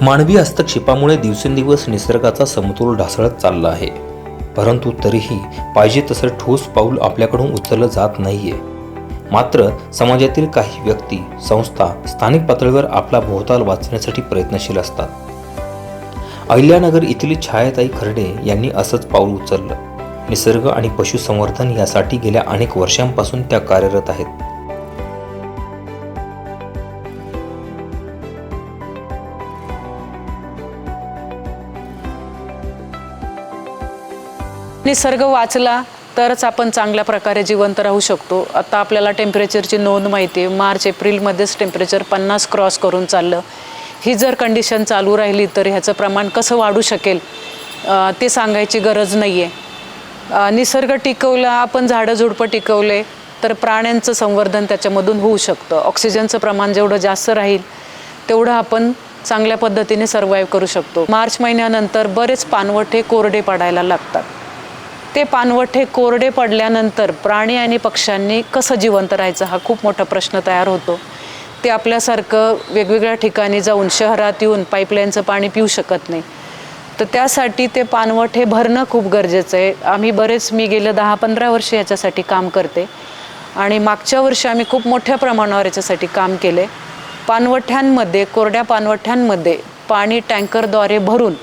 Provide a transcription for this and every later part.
मानवी हस्तक्षेपामुळे दिवसेंदिवस निसर्गाचा समतोल ढासळत चालला आहे. परंतु तरीही पाहिजे तसं ठोस पाऊल आपल्याकडून उचललं जात नाहीये. मात्र समाजातील काही व्यक्ती संस्था स्थानिक पातळीवर आपला भोवताल वाचण्यासाठी प्रयत्नशील असतात. अहिल्यानगर येथील छायाताई खर्डे यांनी असंच पाऊल उचललं. निसर्ग आणि पशुसंवर्धन यासाठी गेल्या अनेक वर्षांपासून त्या कार्यरत आहेत. निसर्ग वाचला तरच आपण चांगल्या प्रकारे जिवंत राहू शकतो. आता आपल्याला टेम्परेचरची नोंद माहिती आहे. मार्च एप्रिलमध्येच टेम्परेचर पन्नास क्रॉस करून चाललं. ही जर कंडिशन चालू राहिली तर ह्याचं प्रमाण कसं वाढू शकेल? ते सांगायची गरज नाही आहे निसर्ग टिकवला आपण झाडं झुडपं टिकवले तर प्राण्यांचं संवर्धन त्याच्यामधून होऊ शकतं. ऑक्सिजनचं प्रमाण जेवढं जास्त राहील तेवढं आपण चांगल्या पद्धतीने सर्वाईव्ह करू शकतो. मार्च महिन्यानंतर बरेच पानवठे कोरडे पडायला लागतात. ते पानवठे कोरडे पडल्यानंतर प्राणी आणि पक्ष्यांनी कसं जिवंत राहायचं हा खूप मोठा प्रश्न तयार होतो. ते आपल्यासारखं वेगवेगळ्या ठिकाणी जाऊन शहरात येऊन पाईपलाईनचं पाणी पिऊ शकत नाही. तर त्यासाठी ते पानवठे भरणं खूप गरजेचं आहे. आम्ही बरेच मी गेलं दहा पंधरा वर्ष याच्यासाठी काम करते. आणि मागच्या वर्षी आम्ही खूप मोठ्या प्रमाणावर याच्यासाठी काम केले. पानवठ्यांमध्ये कोरड्या पानवठ्यांमध्ये पाणी टँकरद्वारे भरून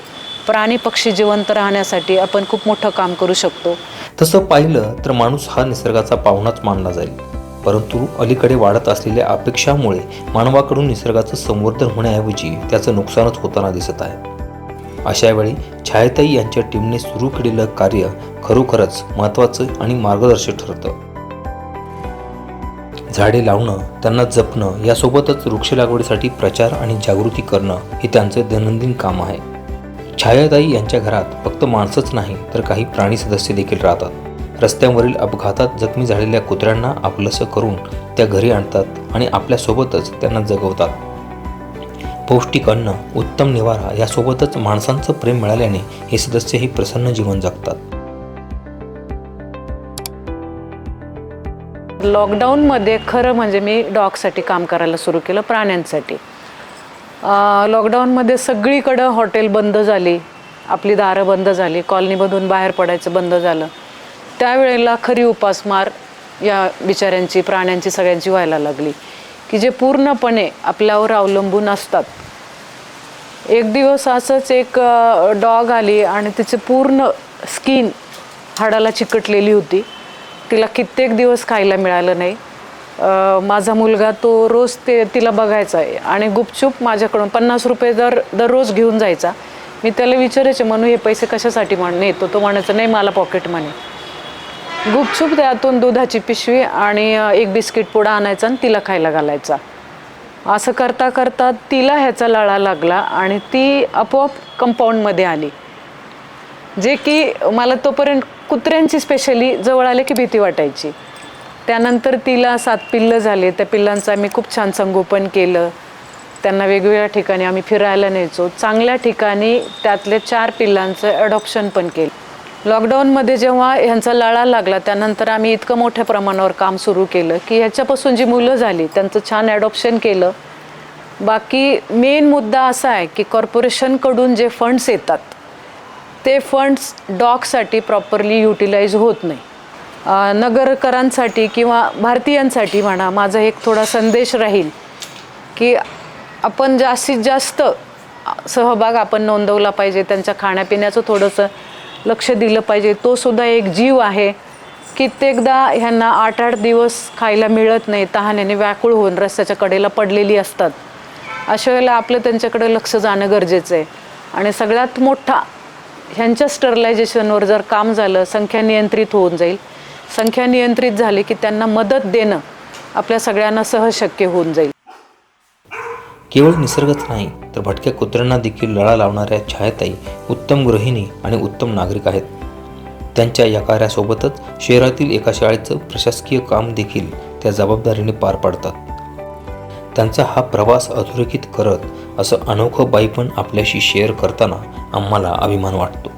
प्राणी पक्षी जिवंत राहण्यासाठी आपण खूप मोठं काम करू शकतो. तसं पाहिलं तर माणूस हा निसर्गाचा पाहुणाच मानला जाईल. परंतु अलीकडे वाढत असलेल्या अपेक्षामुळे मानवाकडून निसर्गाचं संवर्धन होण्याऐवजी त्याचं नुकसानच होताना दिसत आहे. अशा वेळी छायाताई यांच्या टीमने सुरू केलेलं कार्य खरोखरच महत्त्वाचं आणि मार्गदर्शक ठरतं. झाडे लावणं त्यांना जपणं यासोबतच वृक्ष लागवडीसाठी प्रचार आणि जागृती करणं हे त्यांचं दैनंदिन काम आहे. छायाताई यांच्या घरात फक्त माणसंच नाही तर काही प्राणी सदस्य देखील राहतात. रस्त्यांवरील अपघातात जखमी झालेल्या कुत्र्यांना आपलंसं करून त्या घरी आणतात आणि आपल्यासोबतच त्यांना जगवतात. पौष्टिक अन्न उत्तम निवारा यासोबतच माणसांचं प्रेम मिळाल्याने हे सदस्यही प्रसन्न जीवन जगतात. लॉकडाऊनमध्ये खरं म्हणजे मी डॉगसाठी काम करायला सुरू केलं प्राण्यांसाठी. लॉकडाऊनमध्ये सगळीकडं हॉटेल बंद झाली. आपली दारं बंद झाली. कॉलनीमधून बाहेर पडायचं बंद झालं. त्यावेळेला खरी उपासमार या बिचाऱ्यांची प्राण्यांची सगळ्यांची व्हायला लागली. की जे पूर्णपणे आपल्यावर अवलंबून असतात. एक दिवस असंच एक डॉग आली आणि तिचे पूर्ण स्किन हाडाला चिकटलेली होती. तिला कित्येक दिवस खायला मिळालं नाही. माझा मुलगा तो रोज ते तिला बघायचा आहे. आणि गुपचूप माझ्याकडून पन्नास रुपये दर दररोज घेऊन जायचा. मी त्याला विचारायचे म्हणू हे पैसे कशासाठी म्हण नेतो तो म्हणायचं नाही मला पॉकेट मनी गुपचूप त्यातून दुधाची पिशवी आणि एक बिस्किट पुडा आणायचा आणि तिला खायला घालायचा. असं करता करता तिला ह्याचा लळा लागला आणि ती आपोआप कंपाऊंडमध्ये आली. जे की मला तोपर्यंत कुत्र्यांची स्पेशली जवळ आले की भीती वाटायची. त्यानंतर तिला सात पिल्लं झाले. त्या पिल्लांचं आम्ही खूप छान संगोपन केलं. त्यांना वेगवेगळ्या ठिकाणी आम्ही फिरायला न्यायचो चांगल्या ठिकाणी त्यातले चार पिल्लांचं अडॉप्शन पण केलं. लॉकडाऊनमध्ये जेव्हा ह्यांचा लळा लागला त्यानंतर आम्ही इतकं मोठ्या प्रमाणावर काम सुरू केलं की ह्याच्यापासून जी मुलं झाली त्यांचं छान ॲडॉप्शन केलं. बाकी मेन मुद्दा असा आहे की कॉर्पोरेशनकडून जे फंड्स येतात ते फंड्स डॉगसाठी प्रॉपरली युटिलाइज होत नाही. नगरकरांसाठी किंवा भारतीयांसाठी म्हणा माझा एक थोडा संदेश राहील की आपण जास्तीत जास्त सहभाग आपण नोंदवला पाहिजे त्यांच्या खाण्यापिण्याचं थोडंसं लक्ष दिलं पाहिजे. तो सुद्धा एक जीव आहे कित्येकदा ह्यांना आठ आठ दिवस खायला मिळत नाही तहाण्याने व्याकुळ होऊन रस्त्याच्या कडेला पडलेली असतात. अशा वेळेला आपलं त्यांच्याकडे लक्ष जाणं गरजेचं आहे. आणि सगळ्यात मोठा ह्यांच्या स्टरलायझेशनवर जर काम झालं संख्या नियंत्रित होऊन जाईल. संख्या नियंत्रित झाली की त्यांना मदत देणं आपल्या सगळ्यांना सहज शक्य होऊन जाईल. केवळ निसर्गच नाही तर भटक्या कुत्र्यांना देखील लळा लावणाऱ्या छायाताई उत्तम गृहिणी आणि उत्तम नागरिक आहेत. त्यांच्या या कार्यासोबतच शहरातील एका शाळेचं प्रशासकीय काम देखील त्या जबाबदारीने पार पाडतात. त्यांचा हा प्रवास अधोरेखित करत असं अनोखं बाईपण आपल्याशी शेअर करताना आम्हाला अभिमान वाटतो.